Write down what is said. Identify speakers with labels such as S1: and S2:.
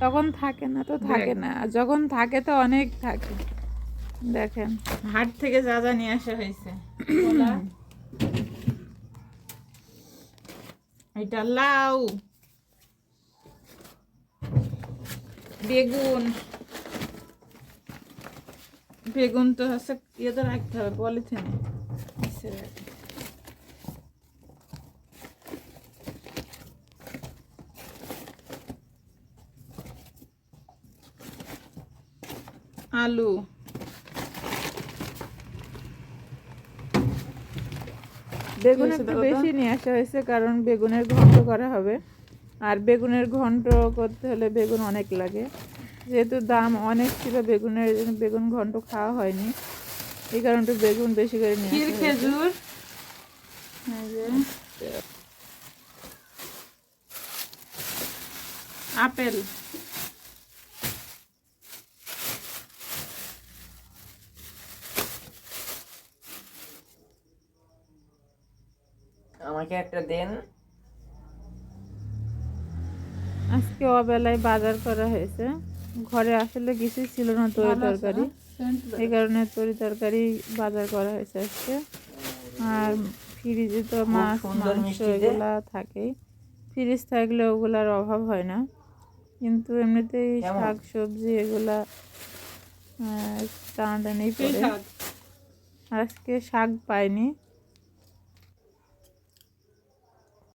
S1: তখন থাকে না তো থাকে না। আর যখন থাকে তো অনেক থাকে। দেখেন।
S2: হাট থেকে যা যা নিয়ে আসা হয়েছে। এটা লাউ। বেগুন। বেগুন তো হচ্ছে ইয়েতে রাখতে হবে পলিথিনে। আলু।
S1: বেগুন একটু বেশি নিয়ে আসা হয়েছে কারণ বেগুনের ঘন্ট করা হবে। আর বেগুনের ঘন্ট করতে হলে বেগুন অনেক লাগে। যেহেতু দাম অনেক ছিল বেগুনের জন্য বেগুন ঘন্ট খাওয়া হয়নি। এই কারণে একটু বেগুন বেশি করে নিয়ে
S2: খেজুর। আপেল।
S3: আমাকে একটা দেন।
S1: আজকে অবেলায় বাজার করা হয়েছে। ঘরে আসলে কিছুই ছিল না তরি তরকারি। এই কারণে তরি তরকারি বাজার করা হয়েছে আজকে। আর ফ্রিজে তো মাছ মাংস এগুলা থাকেই। ফ্রিজ থাকলে ওগুলার অভাব হয় না। কিন্তু এমনিতেই? শাক সবজি এগুলা টানাটানি
S2: কি
S1: পড়ে আজকে শাক পাইনি।